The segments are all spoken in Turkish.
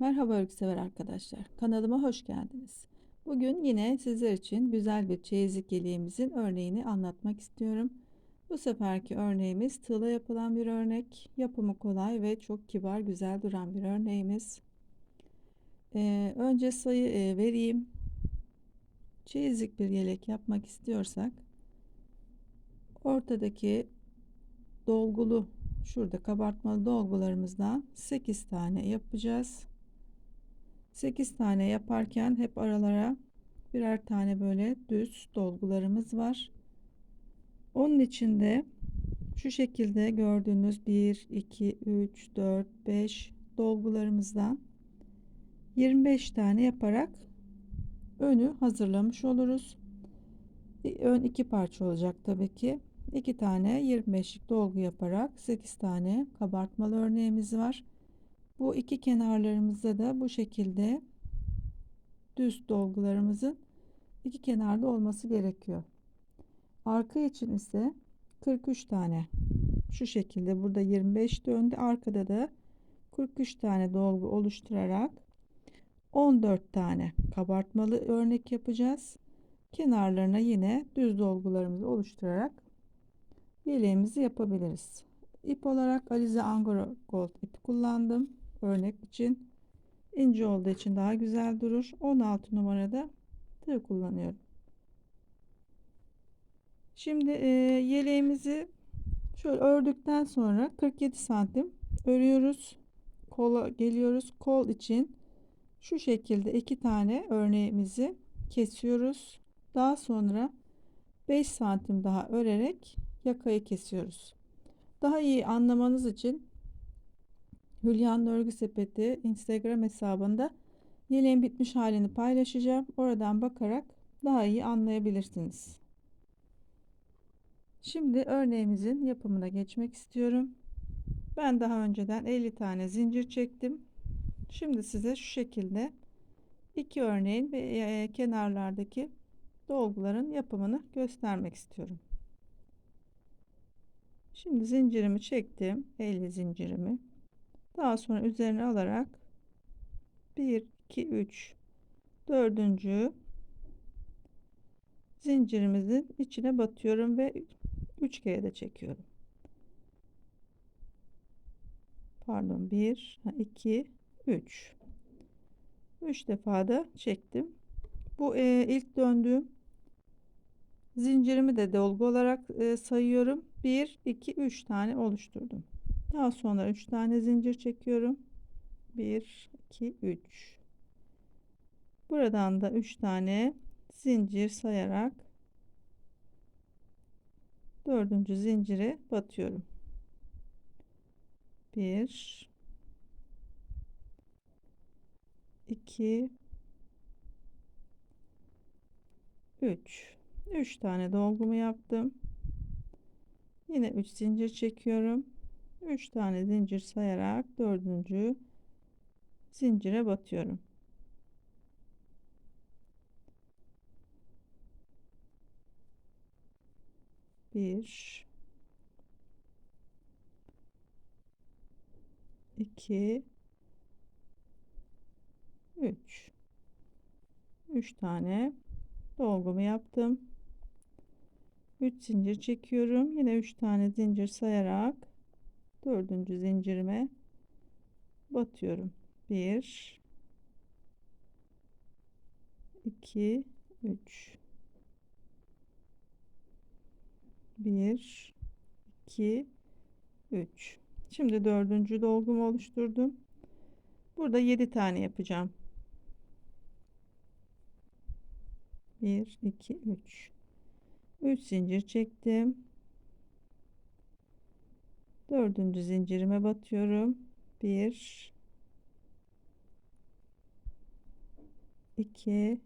Merhaba örgüsever arkadaşlar. Kanalıma hoş geldiniz. Bugün yine sizler için güzel bir çeyizlik yeleğimizin örneğini anlatmak istiyorum. Bu seferki örneğimiz tığla yapılan bir örnek. Yapımı kolay ve çok kibar, güzel duran bir örneğimiz. Ee, önce sayı e, vereyim. Çeyizlik bir yelek yapmak istiyorsak ortadaki dolgulu şurada kabartmalı dolgularımızdan 8 tane yapacağız. 8 tane yaparken hep aralara birer tane böyle düz dolgularımız var. Onun içinde şu şekilde gördüğünüz 1, 2, 3, 4, 5 dolgularımızdan 25 tane yaparak önü hazırlamış oluruz. Ön iki parça olacak tabii ki. 2 tane 25'lik dolgu yaparak 8 tane kabartmalı örneğimiz var. Bu iki kenarlarımızda da bu şekilde düz dolgularımızın iki kenarda olması gerekiyor. Arka için ise 43 tane şu şekilde burada 25 döndü arkada da 43 tane dolgu oluşturarak 14 tane kabartmalı örnek yapacağız. Kenarlarına yine düz dolgularımızı oluşturarak yeleğimizi yapabiliriz. İp olarak Alize Angora Gold ipi kullandım örnek için ince olduğu için daha güzel durur. 16 numarada tığ kullanıyorum. Şimdi e, yeleğimizi şöyle ördükten sonra 47 santim örüyoruz. Kola geliyoruz. Kol için şu şekilde iki tane örneğimizi kesiyoruz. Daha sonra 5 santim daha örerek yakayı kesiyoruz. Daha iyi anlamanız için Hülya'nın örgü sepeti Instagram hesabında yeleğin bitmiş halini paylaşacağım. Oradan bakarak daha iyi anlayabilirsiniz. Şimdi örneğimizin yapımına geçmek istiyorum. Ben daha önceden 50 tane zincir çektim. Şimdi size şu şekilde iki örneğin ve e, kenarlardaki dolguların yapımını göstermek istiyorum. Şimdi zincirimi çektim. 50 zincirimi. Daha sonra üzerine alarak 1 2 3 dördüncü zincirimizin içine batıyorum ve 3 kere de çekiyorum. Pardon 1 2 3 3 defa da çektim. Bu e, ilk döndüğüm zincirimi de dolgu olarak e, sayıyorum. 1 2 3 tane oluşturdum. Daha sonra 3 tane zincir çekiyorum. 1 2 3 Buradan da 3 tane zincir sayarak dördüncü zincire batıyorum. 1 2 3 3 tane dolgumu yaptım. Yine 3 zincir çekiyorum. 3 tane zincir sayarak dördüncü zincire batıyorum. Bir, iki, üç. Üç tane dolgumu yaptım. Üç zincir çekiyorum. Yine üç tane zincir sayarak dördüncü zincirime batıyorum. 1 2 3 1 2 3 şimdi dördüncü dolgumu oluşturdum. Burada 7 tane yapacağım. 1 2 3 3 zincir çektim dördüncü zincirime batıyorum. Bir iki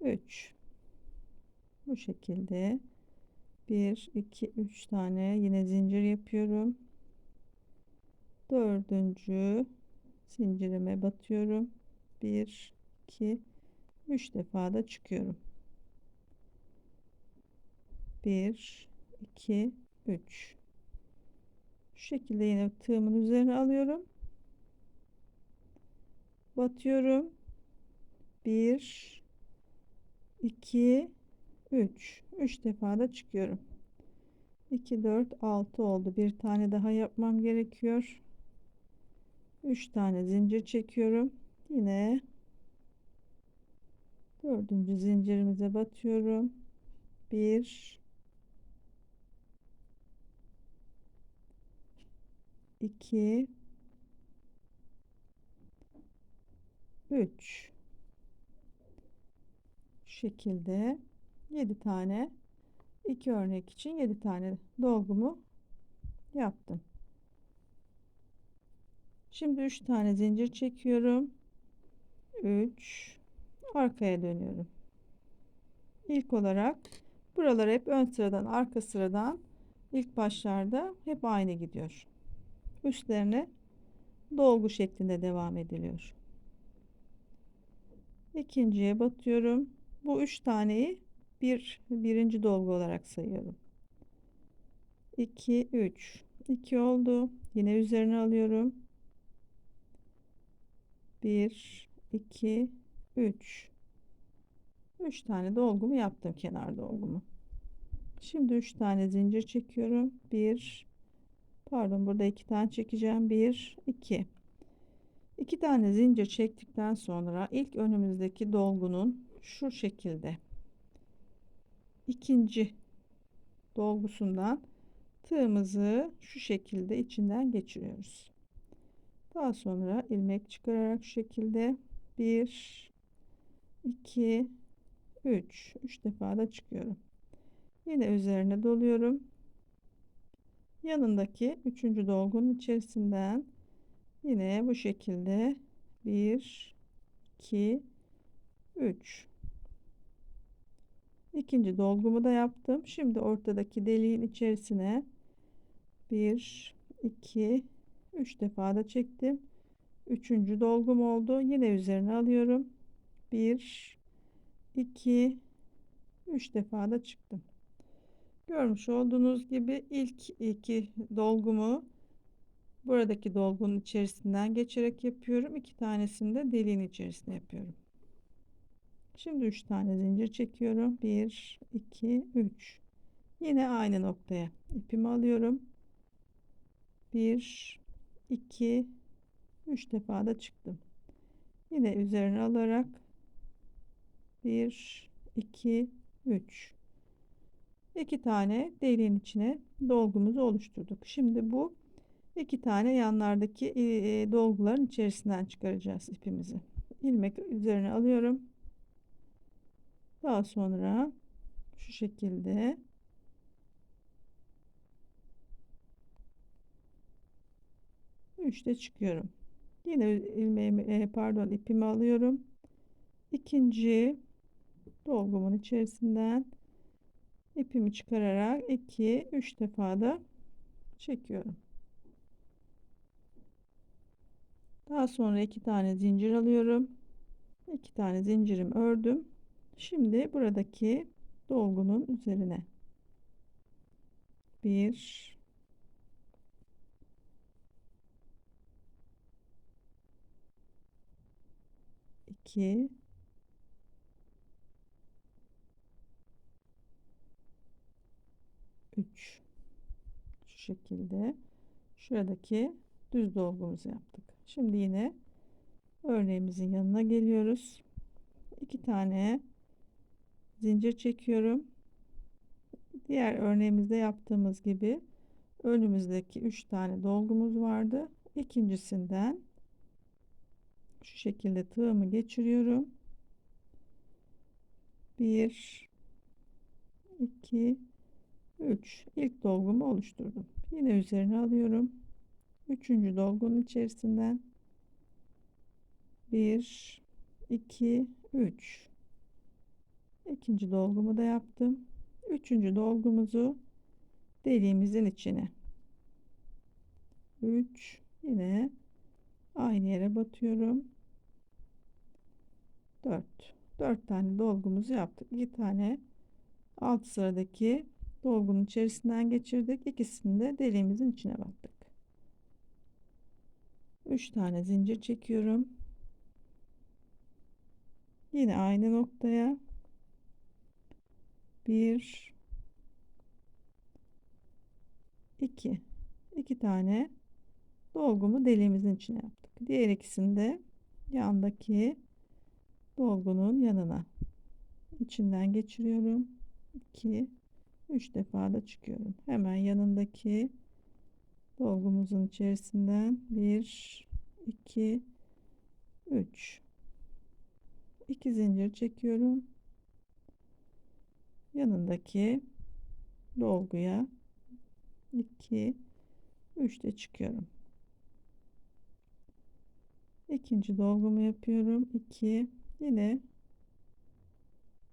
üç. Bu şekilde. Bir iki üç tane yine zincir yapıyorum. Dördüncü zincirime batıyorum. Bir iki üç defa da çıkıyorum 1 2 3 Şu şekilde yine tığımın üzerine alıyorum. Batıyorum. 1 2 3 3 defa da çıkıyorum. 2 4 6 oldu. Bir tane daha yapmam gerekiyor. 3 tane zincir çekiyorum. Yine dördüncü zincirimize batıyorum. 1 2 3 şu şekilde 7 tane 2 örnek için 7 tane dolgumu yaptım. Şimdi 3 tane zincir çekiyorum. 3 arkaya dönüyorum. İlk olarak buralar hep ön sıradan arka sıradan ilk başlarda hep aynı gidiyor. Üstlerine dolgu şeklinde devam ediliyor. İkinciye batıyorum. Bu üç taneyi bir birinci dolgu olarak sayıyorum. 2 3 2 oldu. Yine üzerine alıyorum. 1 2 3 3 tane dolgumu yaptım kenar dolgumu. Şimdi 3 tane zincir çekiyorum. 1 Pardon burada 2 tane çekeceğim. 1 2 2 tane zincir çektikten sonra ilk önümüzdeki dolgunun şu şekilde ikinci dolgusundan tığımızı şu şekilde içinden geçiriyoruz. Daha sonra ilmek çıkararak şu şekilde 1 2 3 3 defa da çıkıyorum. Yine üzerine doluyorum. Yanındaki üçüncü dolgunun içerisinden yine bu şekilde 1 2 3 ikinci dolgumu da yaptım. Şimdi ortadaki deliğin içerisine 1 2 3 defa da çektim. Üçüncü dolgum oldu. Yine üzerine alıyorum. 1 2 3 defa da çıktım. Görmüş olduğunuz gibi ilk iki dolgumu buradaki dolgunun içerisinden geçerek yapıyorum. İki tanesini de deliğin içerisine yapıyorum. Şimdi üç tane zincir çekiyorum. 1 2 3 yine aynı noktaya ipimi alıyorum. 1 2 3 defa da çıktım. Yine üzerine alarak 1 2 3 iki tane deliğin içine dolgumuzu oluşturduk. Şimdi bu iki tane yanlardaki e, e, dolguların içerisinden çıkaracağız ipimizi. ilmek üzerine alıyorum. Daha sonra şu şekilde üçte çıkıyorum. Yine ilmeğimi e, pardon ipimi alıyorum. İkinci dolgumun içerisinden ipimi çıkararak 2 3 defa da çekiyorum. Daha sonra iki tane zincir alıyorum. iki tane zincirim ördüm. Şimdi buradaki dolgunun üzerine 1 2 3 şu şekilde şuradaki düz dolgumuzu yaptık. Şimdi yine örneğimizin yanına geliyoruz. iki tane zincir çekiyorum. Diğer örneğimizde yaptığımız gibi önümüzdeki üç tane dolgumuz vardı. İkincisinden şu şekilde tığımı geçiriyorum. 1 2 3 ilk dolgumu oluşturdum. Yine üzerine alıyorum. Üçüncü dolgunun içerisinden 1 2 3 ikinci dolgumu da yaptım. Üçüncü dolgumuzu deliğimizin içine 3 yine aynı yere batıyorum. 4 4 tane dolgumuzu yaptık. 2 tane alt sıradaki dolgunun içerisinden geçirdik. İkisini de deliğimizin içine battık. 3 tane zincir çekiyorum. Yine aynı noktaya 1 2 2 tane dolgumu deliğimizin içine yaptık. Diğer ikisini de yandaki dolgunun yanına içinden geçiriyorum. 2 3 defa da çıkıyorum. Hemen yanındaki dolgumuzun içerisinden 1 2 3 2 zincir çekiyorum. Yanındaki dolguya 2 3 de çıkıyorum. İkinci dolgumu yapıyorum. 2 yine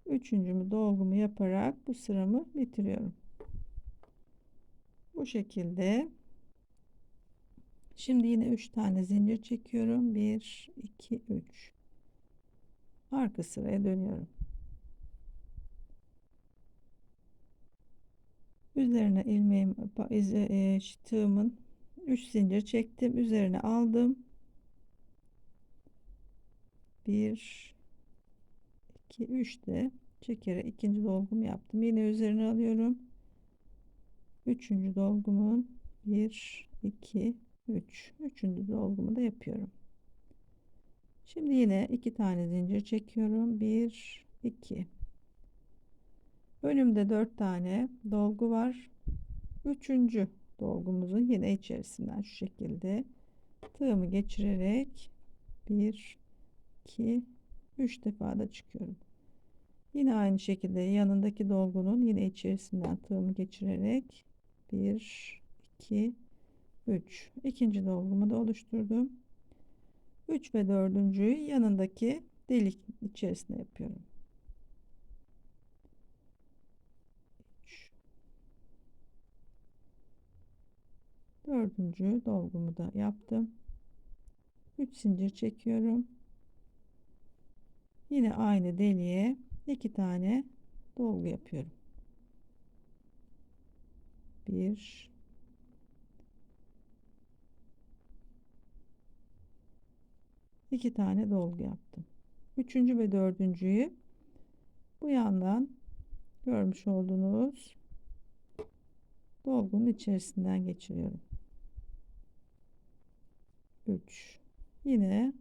üçüncümü dolgumu yaparak bu sıramı bitiriyorum. Bu şekilde Şimdi yine 3 tane zincir çekiyorum. 1 2 3 arka sıraya dönüyorum. Üzerine ilmeğim e, tığımın 3 zincir çektim. Üzerine aldım. 1 2 3 de çekerek ikinci dolgumu yaptım. Yine üzerine alıyorum. Üçüncü dolgumun 1 2 3 üçüncü dolgumu da yapıyorum. Şimdi yine iki tane zincir çekiyorum. 1 2 Önümde 4 tane dolgu var. Üçüncü dolgumuzun yine içerisinden şu şekilde tığımı geçirerek 1 2 3 defa da çıkıyorum. Yine aynı şekilde yanındaki dolgunun yine içerisinden tığımı geçirerek 1 2 3 ikinci dolgumu da oluşturdum. 3 ve dördüncüyü yanındaki delik içerisine yapıyorum. 3 dördüncü dolgumu da yaptım. 3 zincir çekiyorum. Yine aynı deliğe iki tane dolgu yapıyorum 1 iki tane dolgu yaptım. Üçüncü ve dördüncüyü bu yandan görmüş olduğunuz dolgunun içerisinden geçiriyorum. 3 yine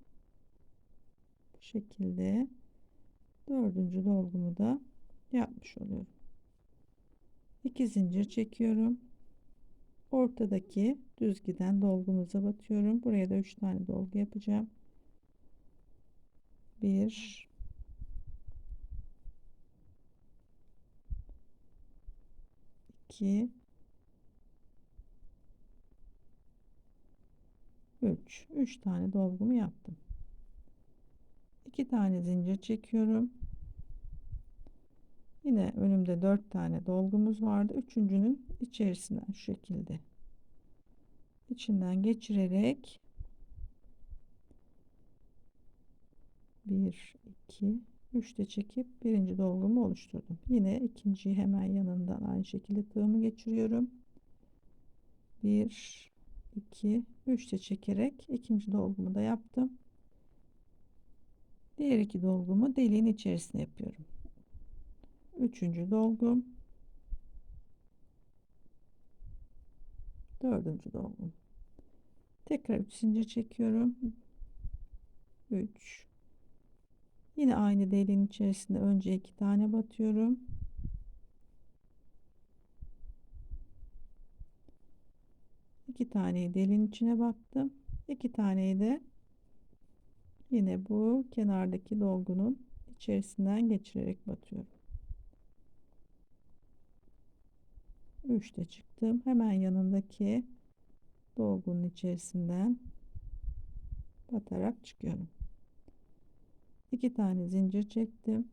bu şekilde dördüncü dolgumu da yapmış oluyorum. 2 zincir çekiyorum. Ortadaki düz giden dolgumuza batıyorum. Buraya da 3 tane dolgu yapacağım. 1 2 3 3 tane dolgumu yaptım 2 tane zincir çekiyorum. Yine önümde 4 tane dolgumuz vardı. Üçüncünün içerisinden şu şekilde. İçinden geçirerek 1 2 3 de çekip birinci dolgumu oluşturdum. Yine ikinciyi hemen yanından aynı şekilde tığımı geçiriyorum. 1 2 3 de çekerek ikinci dolgumu da yaptım diğer iki dolgumu deliğin içerisine yapıyorum. Üçüncü dolgum dördüncü dolgum tekrar 3 zincir çekiyorum. 3 Yine aynı deliğin içerisinde önce iki tane batıyorum. İki taneyi deliğin içine battım. İki taneyi de yine bu kenardaki dolgunun içerisinden geçirerek batıyorum. 3 de çıktım. Hemen yanındaki dolgunun içerisinden batarak çıkıyorum iki tane zincir çektim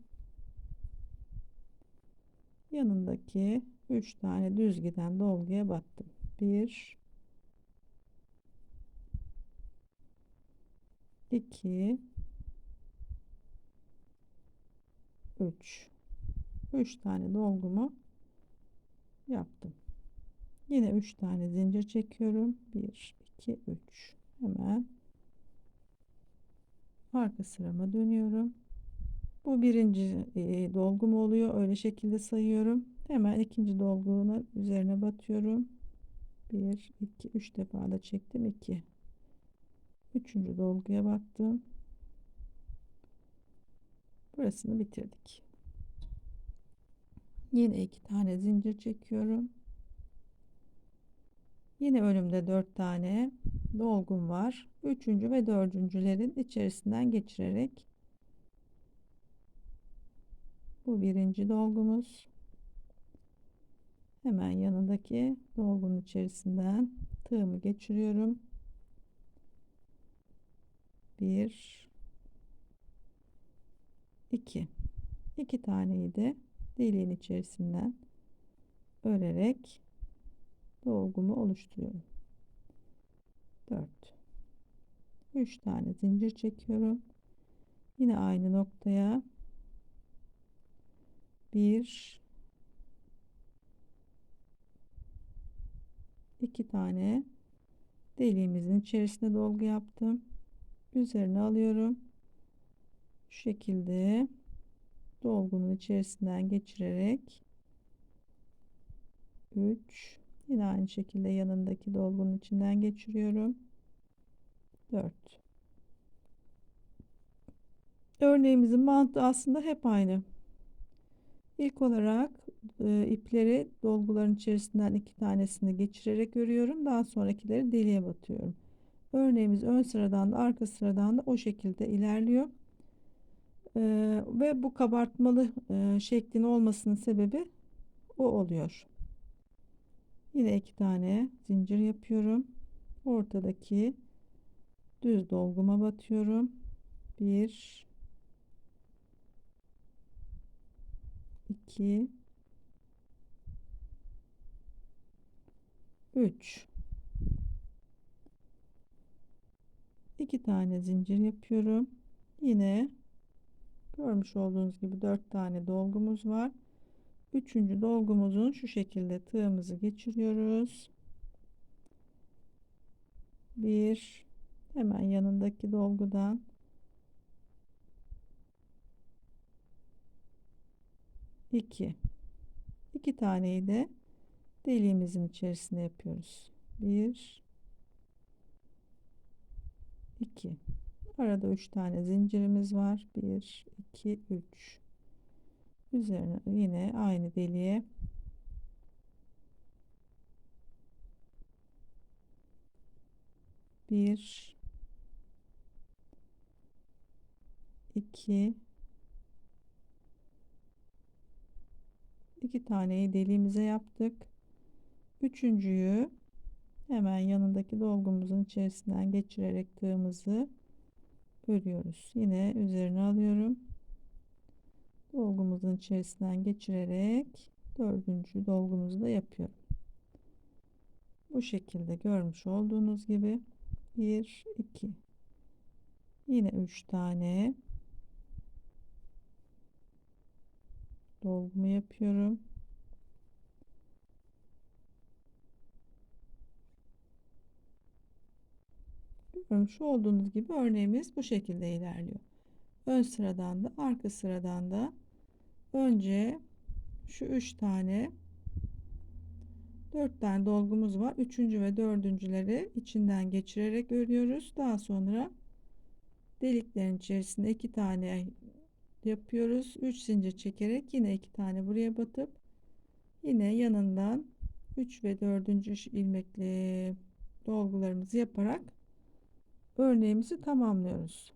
yanındaki üç tane düz giden dolguya battım bir iki üç üç tane dolgumu yaptım yine üç tane zincir çekiyorum bir iki üç hemen arka sırama dönüyorum. Bu birinci e, dolgum oluyor. Öyle şekilde sayıyorum. Hemen ikinci dolgunun üzerine batıyorum. 1, 2, 3 defa da çektim. 2. Üçüncü dolguya battım. Burasını bitirdik. Yine iki tane zincir çekiyorum. Yine önümde dört tane dolgum var. Üçüncü ve dördüncülerin içerisinden geçirerek bu birinci dolgumuz. Hemen yanındaki dolgunun içerisinden tığımı geçiriyorum. Bir, iki, iki taneyi de deliğin içerisinden örerek dolgumu oluşturuyorum. 4 3 tane zincir çekiyorum. Yine aynı noktaya 1 2 tane deliğimizin içerisine dolgu yaptım. Üzerine alıyorum. Şu şekilde dolgunun içerisinden geçirerek 3 yine aynı şekilde yanındaki dolgunun içinden geçiriyorum. 4 örneğimizin mantığı aslında hep aynı. İlk olarak e, ipleri dolguların içerisinden iki tanesini geçirerek örüyorum. Daha sonrakileri deliğe batıyorum örneğimiz ön sıradan da arka sıradan da o şekilde ilerliyor e, ve bu kabartmalı e, şeklin olmasının sebebi o oluyor. Yine iki tane zincir yapıyorum. Ortadaki düz dolguma batıyorum. Bir, iki, üç. İki tane zincir yapıyorum. Yine görmüş olduğunuz gibi dört tane dolgumuz var. Üçüncü dolgumuzun şu şekilde tığımızı geçiriyoruz. Bir hemen yanındaki dolgudan iki iki taneyi de deliğimizin içerisine yapıyoruz. Bir iki. Arada üç tane zincirimiz var. Bir iki üç. Üzerine yine aynı deliğe bir iki iki taneyi deliğimize yaptık. Üçüncüyü hemen yanındaki dolgumuzun içerisinden geçirerek tığımızı örüyoruz yine üzerine alıyorum dolgumuzun içerisinden geçirerek dördüncü dolgumuzu da yapıyorum. Bu şekilde görmüş olduğunuz gibi 1 2 yine 3 tane dolgumu yapıyorum. Görmüş olduğunuz gibi örneğimiz bu şekilde ilerliyor. Ön sıradan da arka sıradan da önce şu üç tane dört tane dolgumuz var. Üçüncü ve dördüncüleri içinden geçirerek örüyoruz. Daha sonra deliklerin içerisinde iki tane yapıyoruz. Üç zincir çekerek yine iki tane buraya batıp yine yanından 3 ve 4. ilmekli dolgularımızı yaparak örneğimizi tamamlıyoruz.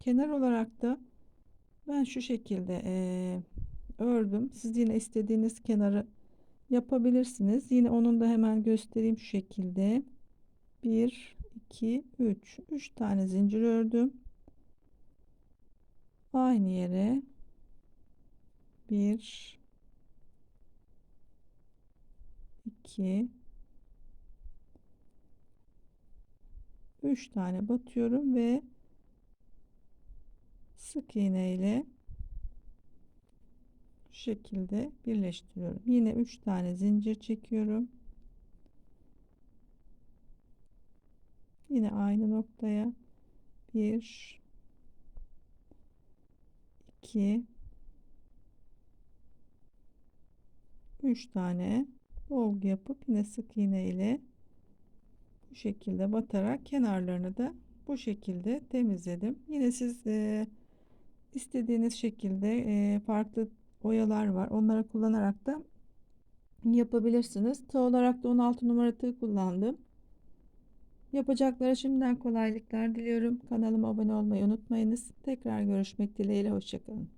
Kenar olarak da ben şu şekilde e, ördüm. Siz yine istediğiniz kenarı yapabilirsiniz. Yine onun da hemen göstereyim şu şekilde. 1 2 3 3 tane zincir ördüm. Aynı yere 1 2 3 tane batıyorum ve sık iğne ile şu şekilde birleştiriyorum. Yine 3 tane zincir çekiyorum. Yine aynı noktaya 1 2 3 tane dolgu yapıp yine sık iğne ile şekilde batarak kenarlarını da bu şekilde temizledim. Yine siz e, istediğiniz şekilde e, farklı oyalar var. Onları kullanarak da yapabilirsiniz. Tığ olarak da 16 numara tığ kullandım. Yapacaklara şimdiden kolaylıklar diliyorum. Kanalıma abone olmayı unutmayınız. Tekrar görüşmek dileğiyle. Hoşçakalın.